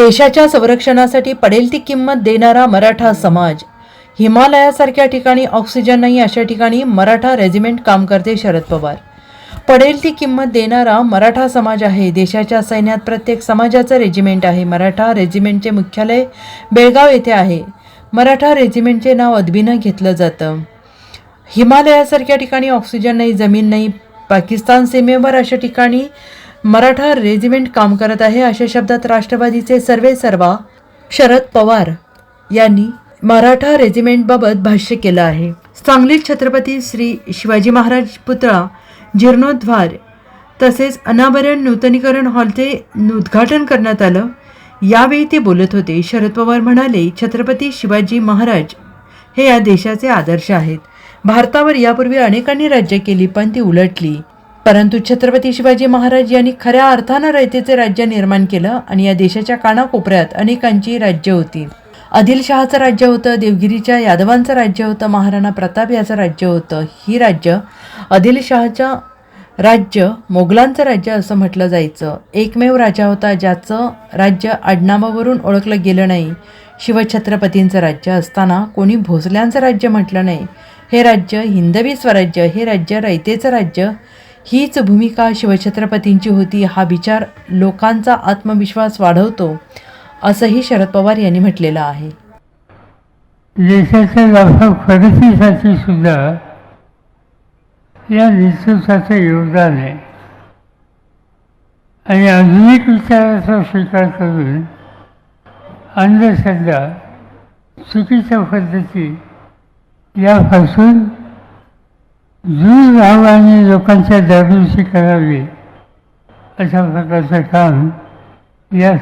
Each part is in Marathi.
देशाच्या संरक्षणासाठी पडेल ती किंमत देणारा मराठा समाज. हिमालयासारख्या ठिकाणी ऑक्सिजन नाही अशा ठिकाणी मराठा रेजिमेंट काम करते शरद पवार. पडेल ती किंमत देणारा मराठा समाज आहे. देशाच्या सैन्यात प्रत्येक समाजाचं रेजिमेंट आहे. मराठा रेजिमेंटचे मुख्यालय बेळगाव येथे आहे. मराठा रेजिमेंटचे नाव अदबीनं घेतलं जातं. हिमालयासारख्या ठिकाणी ऑक्सिजन नाही जमीन नाही पाकिस्तान सीमेवर अशा ठिकाणी मराठा रेजिमेंट काम करत आहे अशा शब्दात राष्ट्रवादीचे सर्वे सर्वा शरद पवार यांनी मराठा रेजिमेंटबाबत भाष्य केलं आहे. सांगलीत छत्रपती श्री शिवाजी महाराज पुतळा जीर्णोद्धार तसेच अनावरण नूतनीकरण हॉलचे उद्घाटन करण्यात आलं. यावेळी ते बोलत होते. शरद पवार म्हणाले छत्रपती शिवाजी महाराज हे या देशाचे आदर्श आहेत. भारतावर यापूर्वी अनेकांनी राज्य केली पण ती उलटली. परंतु छत्रपती शिवाजी महाराज यांनी खऱ्या अर्थानं रयतेचे राज्य निर्माण केलं आणि या देशाच्या कानाकोपऱ्यात अनेकांची राज्य होती. आदिलशहाचं राज्य होतं देवगिरीच्या यादवांचं राज्य होतं महाराणा प्रताप याचं राज्य होतं. ही राज्य आदिलशहाच्या राज्य मोगलांचं राज्य असं म्हटलं जायचं. एकमेव राजा होता ज्याचं राज्य आडनामावरून ओळखलं गेलं नाही. शिवछत्रपतींचं राज्य असताना कोणी भोसल्यांचं राज्य म्हटलं नाही. हे राज्य हिंदवी स्वराज्य हे राज्य रयतेचं राज्य हीच भूमिका शिवछत्रपतींची होती. हा विचार लोकांचा आत्मविश्वास वाढवतो असंही शरद पवार यांनी म्हटलेलं आहे. देशाच्या लाभा प्रगतीसाठी सुद्धा या नेतृत्वाचं योगदान आहे. आणि आधुनिक विचाराचा स्वीकार करून अंधश्रद्धा चुकीच्या पद्धती यापासून दूर राहावं आणि लोकांच्या जागृती करावी अशा प्रकारचं काम या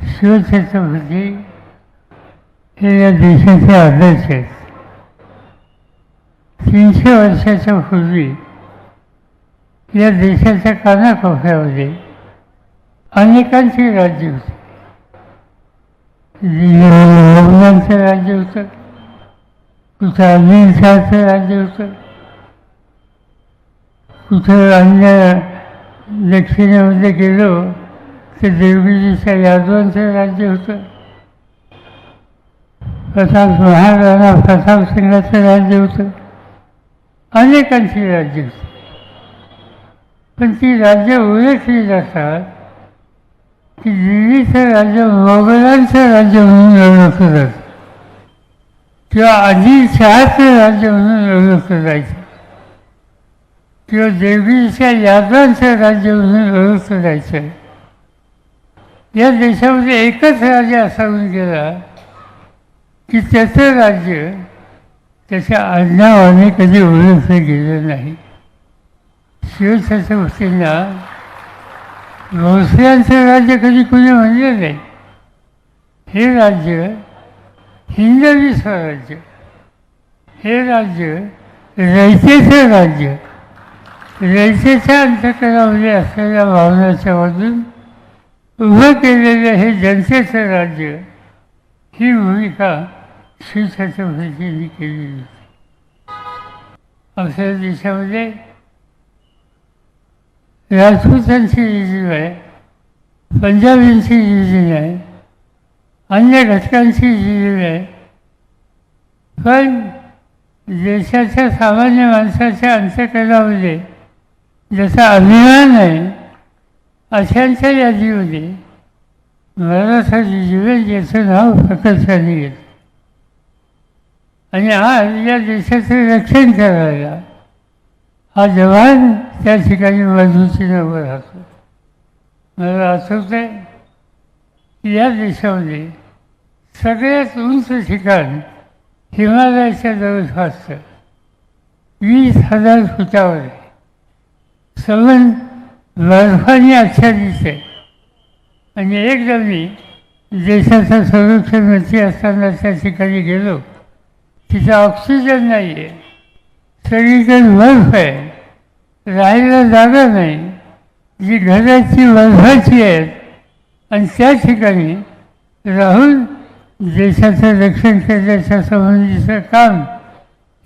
शिवछत्रपती हे या देशाचे आदर्श आहेत. तीनशे वर्षाच्या पूर्वी या देशाच्या कानाकोपऱ्यामध्ये अनेकांची राज्य होती. राज्य होतं. राज्य होतं कुठं अन्य दक्षिणेमध्ये गेलो तर देवगिरीच्या यादवांचं राज्य होतं. प्रताप महाराणा प्रतापसिंगाचं राज्य होतं. अनेकांची राज्य होती. पण ती राज्य ओळखली जातात की दिल्लीचं राज्य मोगलांचं राज्य म्हणून ओळखलं जातं. किंवा आदिलशहाचं राज्य म्हणून ओळखलं जायचं किंवा देवीच्या यादवांचं राज्य म्हणून ओळखलं जायचं या देशामध्ये एकच राज्य असा होऊन गेला की त्याचं राज्य त्याच्या आज्ञावाने कधी ओळखलं गेलं नाही. शिवछत्रपतींना भोसल्यांचं राज्य कधी कुणी म्हणलं नाही. हे राज्य हिंदवी स्वराज्य. हे राज्य रयतेचं राज्य. रयतेच्या अंतकरणामध्ये असलेल्या भावनाच्या मधून उभं केलेलं हे जनतेचं राज्य ही भूमिका शिवछत्रपतींनी केलेली होती. आपल्या देशामध्ये राजपूतांची रिजीम आहे पंजाबींची रिजीम आहे अन्य घटकांची रिजीम आहे पण देशाच्या सामान्य माणसाच्या अंतकरणामध्ये जसा अभिमान आहे अशांच्या यादीमध्ये मराठासाठी जीवन याचं नाव प्रकर्षाने येतं आणि आज या देशाचं रक्षण करायला हा जवान त्या ठिकाणी मजबूतीने उभा राहतो. मला आठवतं आहे की या देशामध्ये सगळ्यात उंच ठिकाण हिमालयाच्या जवळपासचं वीस हजार फुटावर आहे. सवन बर्फाने आच्छादित आहे. आणि एकदा मी देशाचा संरक्षण मंत्री असताना त्या ठिकाणी गेलो. तिथं ऑक्सिजन नाही आहे सगळीकडे बर्फ आहे. राहायला जागा नाही. जी घराची बर्फाची आहेत आणि त्या ठिकाणी राहून देशाचं रक्षण करण्याच्या संबंधीचं काम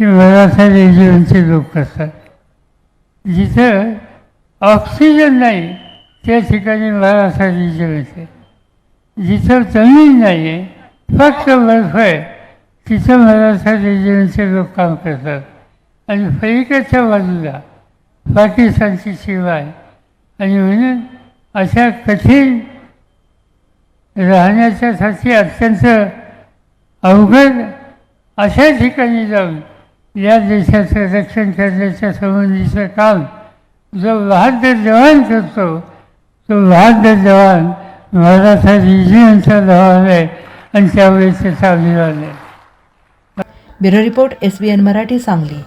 हे मराठा रेजिमेंटचे लोक करतात जिथं ऑक्सिजन नाही त्या ठिकाणी मराठा रेजिमेंट आहे. जिथं जमीन नाही आहे फक्त बर्फ आहे तिथं मराठा रेजिमेंटचे लोक काम करतात. आणि फैकाच्या बाजूला पाकिस्तानची सेवा आहे. आणि म्हणून अशा कठीण राहण्याच्यासाठी अत्यंत अवघड अशा ठिकाणी जाऊन या देशाचं रक्षण करण्याच्या संबंधीचं काम जो बहादर जवान करतो तो बहादर जवान मराठा रिजियनचा जवान आहे आणि त्यावेळेस त्याचा अभिमान आहे bureau report S B N Marathi Sangli.